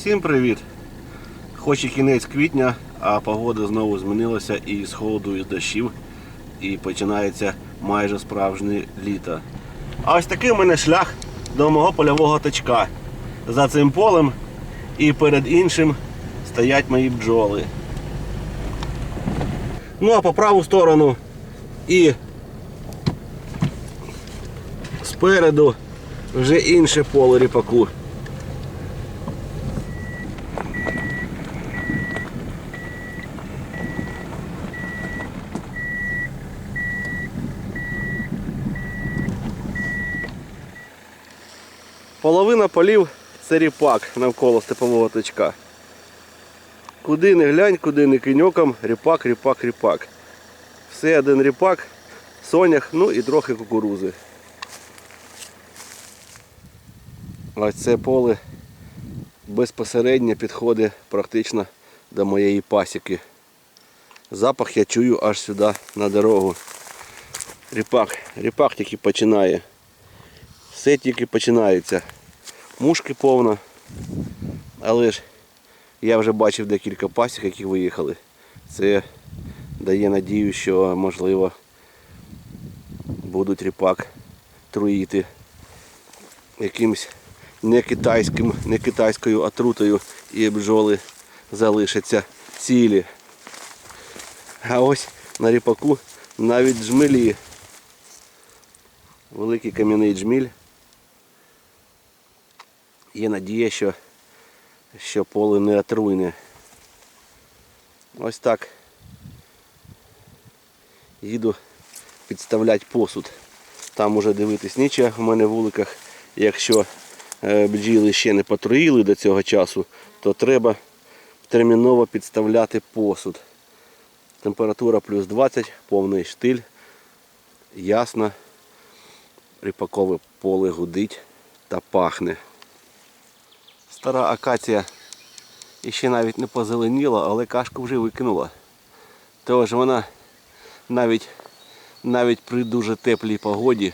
Всім привіт! Хоч і кінець квітня, а погода знову змінилася і з холоду, і з дощів, і починається майже справжнє літо. А ось такий у мене шлях до мого польового точка. За цим полем і перед іншим стоять мої бджоли. Ну а по праву сторону і спереду вже інше поле ріпаку. Половина полів це ріпак навколо степового точка. Куди не глянь, куди не кинь оком, ріпак, ріпак, ріпак. Все один ріпак, сонях, ну і трохи кукурузи. Ось це поле безпосередньо підходить практично до моєї пасіки. Запах я чую аж сюди на дорогу. Ріпак, ріпак тільки починає. Все тільки починається. Мушки повно. Але ж я вже бачив декілька пасік, які виїхали. Це дає надію, що можливо будуть ріпак труїти якимсь не китайським, не китайською отрутою і бджоли залишаться цілі. А ось на ріпаку навіть джмелі. Великий кам'яний джміль. Є надія, що, що поле не отруйне. Ось так. Їду підставляти посуд. Там уже дивитись нічого в мене в вуликах. Якщо е, бджіли ще не потруїли до цього часу, то треба терміново підставляти посуд. Температура плюс 20, повний штиль. Ясно. Ріпакове поле гудить та пахне. Стара акація іще навіть не позеленіла, але кашку вже викинула. Тож вона навіть, навіть при дуже теплій погоді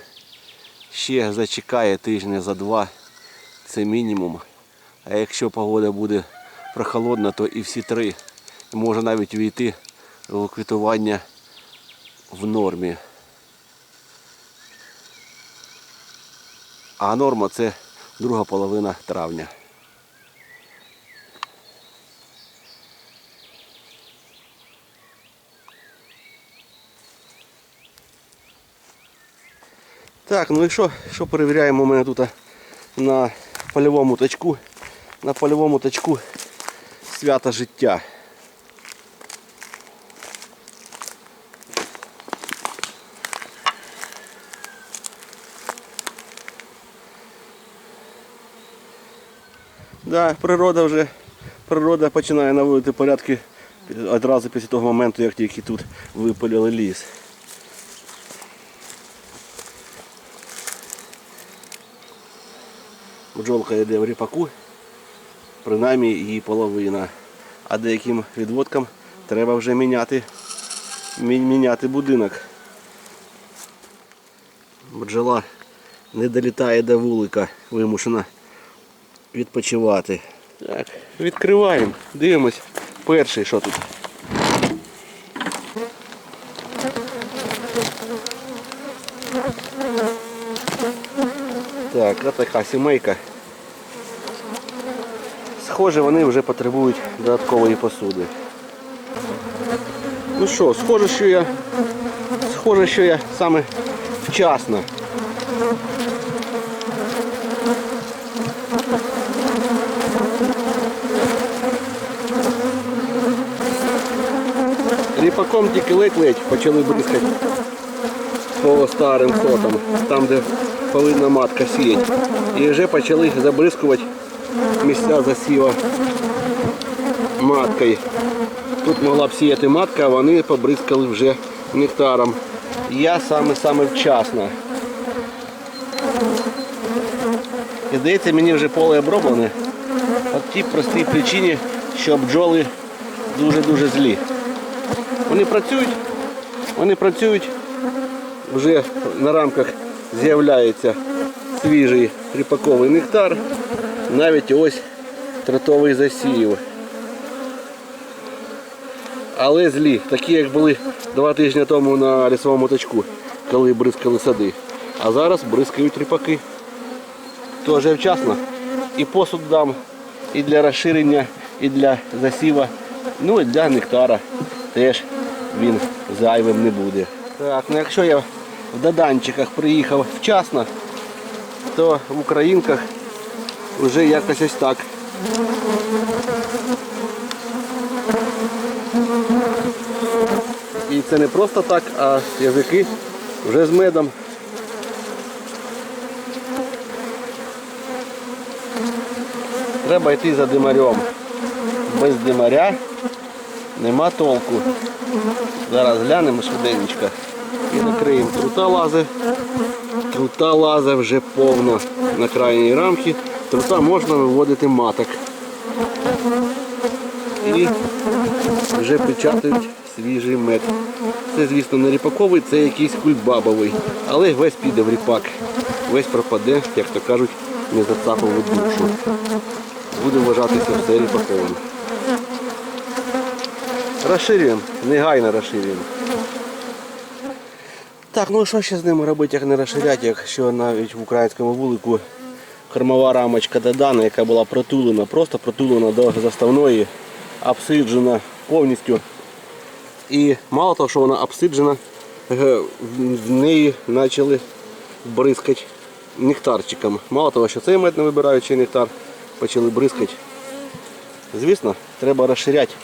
ще зачекає тижня за два. Це мінімум. А якщо погода буде прохолодна, то і всі три. Може навіть війти в квітування в нормі. А норма це друга половина травня. Так, ну і що, що перевіряємо у мене тут на польовому точку? На польовому точку свято життя. Да, природа вже природа починає наводити порядки одразу після того моменту, як тільки тут випалили ліс. Бджолка йде в ріпаку, принаймні її половина. А деяким відводкам треба вже міняти, міняти будинок. Бджола не долітає до вулика, вимушена відпочивати. Так, відкриваємо, дивимось. Перший що тут. Так, ось така сімейка. Схоже, вони вже потребують додаткової посуди. Ну що, схоже, що я схоже, що я саме вчасно. Ріпаком тільки ледь-ледь почали бризкати по старим сотам, там де повинна матка сіять. І вже почали забризкувати місця засіва маткою. Тут могла б сіяти матка, а вони побризкали вже нектаром. Я саме-саме вчасно. І здається, мені вже поле оброблене. По тій простій причині, що бджоли дуже-дуже злі. Вони працюють, вони працюють, вже на рамках з'являється свіжий ріпаковий нектар. Навіть ось Тротовий засів. Але злі, такі як були два тижні тому на лісовому точку, коли бризкали сади. А зараз бризкають ріпаки. Тоже вчасно. І посуд дам, і для розширення, і для засіва, ну і для нектара. Теж він зайвим не буде. Так, ну якщо я в доданчиках приїхав вчасно, то в українках вже якось ось так. І це не просто так, а язики вже з медом. Треба йти за димарем. Без димаря нема толку. Зараз глянемо швиденько і накриємо. Трута лазе. Трута лазе вже повно на крайній рамці. Трута можна виводити маток. І вже печатають свіжий мед. Це, звісно, не ріпаковий, це якийсь кульбабовий. Але весь піде в ріпак. Весь пропаде, як то кажуть, не зацапав душу. Буде вважатися все ріпаковим. Розширюємо, негайно розширюємо. Так, ну що ще з ними робити, як не розширяти, якщо навіть в українському вулику кормова рамочка додана, яка була протулена, просто протулена до заставної, обсиджена повністю. І мало того, що вона обсиджена, е, в- неї почали бризкати нектарчиком. Мало того, що цей мед вибираючий нектар, почали бризкати. Звісно, треба розширяти.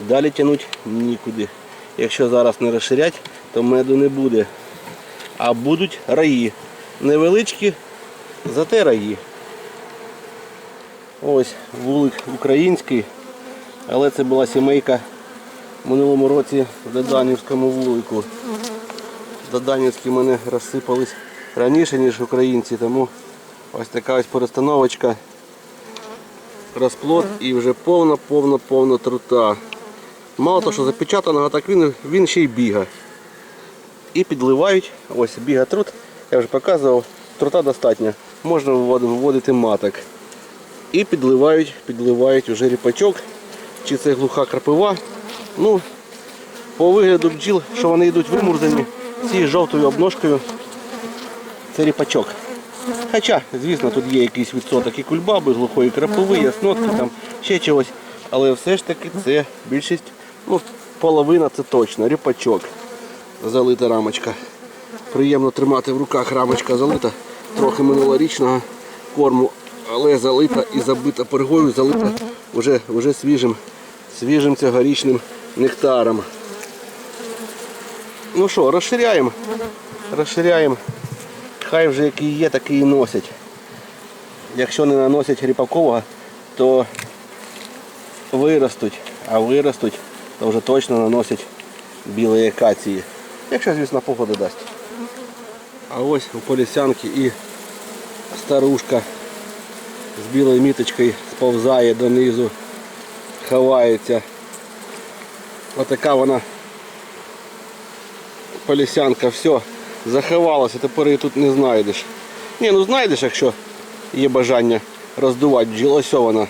Далі тягнути нікуди. Якщо зараз не розширять, то меду не буде. А будуть раї. Невеличкі, зате раї. Ось вулик український, але це була сімейка в минулому році в Доданівському вулику. Доданівські мене розсипались раніше, ніж українці, тому ось така ось перестановочка. Розплод і вже повна, повна, повна трута. Мало того, що запечатаного, так він, він ще й біга. І підливають, ось біга трут, я вже показував, трута достатньо. Можна виводити маток. І підливають, підливають уже ріпачок, чи це глуха крапива. Ну, по вигляду бджіл, що вони йдуть вимурзані, цією жовтою обножкою, це ріпачок. Хоча, звісно, тут є якийсь відсоток і кульбаби, глухої крапиви, яснотки, там ще чогось. Але все ж таки це більшість, ну, половина це точно, ріпачок. Залита рамочка. Приємно тримати в руках рамочка залита, трохи минулорічного корму, але залита і забита пергою, залита вже, вже свіжим, свіжим цьогорічним нектаром. Ну що, розширяємо. Розширяємо. Хай вже який є, такий і носять. Якщо не наносять ріпакового, то виростуть, а виростуть, то вже точно наносять білої акації. Якщо, звісно, погода дасть. А ось у полісянки і старушка з білою міточкою сповзає донизу, ховається. Отака вона полісянка, все, заховалася, тепер її тут не знайдеш. Ні, ну знайдеш, якщо є бажання роздувати бджіл. Вона.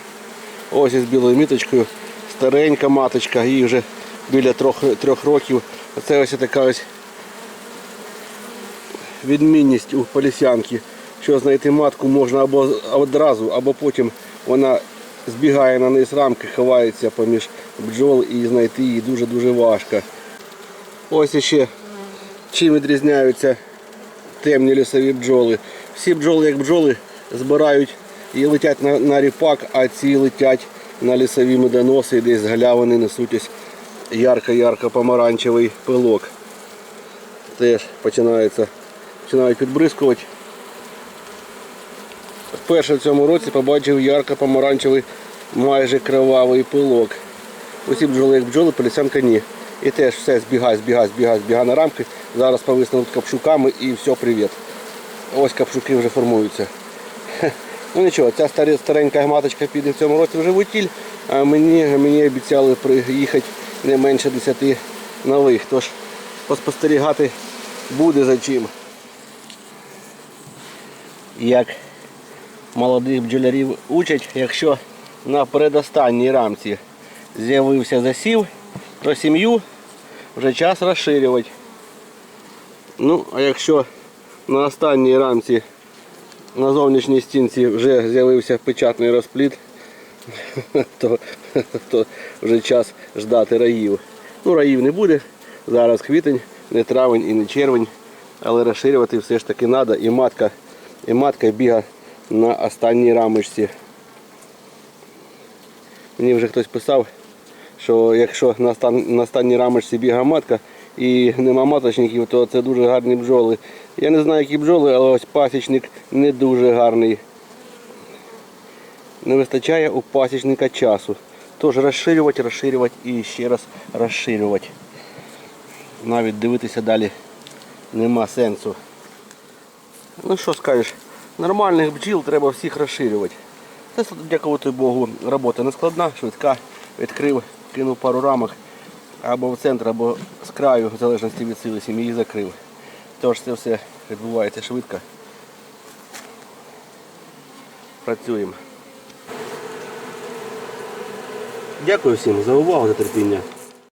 Ось із білою міточкою. Старенька маточка, їй вже біля трьох, трьох років. Це ось така ось відмінність у полісянки, що знайти матку можна або одразу, або потім вона збігає на низ рамки, ховається поміж бджол і знайти її дуже-дуже важко. Ось іще чим відрізняються темні лісові бджоли. Всі бджоли, як бджоли, збирають і летять на, на ріпак, а ці летять на лісові медоноси десь з галявини несуть ось ярко-ярко помаранчевий пилок. Теж починається, починають підбризкувати. Вперше в цьому році побачив ярко-помаранчевий майже кривавий пилок. Усі бджоли як бджоли, полісянка ні. І теж все збігає, збігає, збігає, збігає на рамки. Зараз повиснуть капшуками і все, привіт. Ось капшуки вже формуються. Ну нічого, ця старенька маточка піде в цьому році вже в утіль, а мені, мені обіцяли приїхати не менше 10 нових. Тож поспостерігати буде за чим. Як молодих бджолярів учать, якщо на передостанній рамці з'явився засів, то сім'ю вже час розширювати. Ну, а якщо на останній рамці на зовнішній стінці вже з'явився печатний розпліт, то, то вже час ждати раїв. Ну, раїв не буде. Зараз квітень, не травень і не червень, але розширювати все ж таки треба. І матка, і матка біга на останній рамочці. Мені вже хтось писав, що якщо на, на останній рамочці бігає матка і нема маточників, то це дуже гарні бджоли. Я не знаю, які бджоли, але ось пасічник не дуже гарний. Не вистачає у пасічника часу. Тож розширювати, розширювати і ще раз розширювати. Навіть дивитися далі нема сенсу. Ну що скажеш, нормальних бджіл треба всіх розширювати. Це, дякувати Богу, робота не складна, швидка. Відкрив, кинув пару рамок або в центр, або з краю, в залежності від сили сім'ї закрив. Тож це все відбувається швидко. Працюємо. Дякую всім за увагу, за терпіння.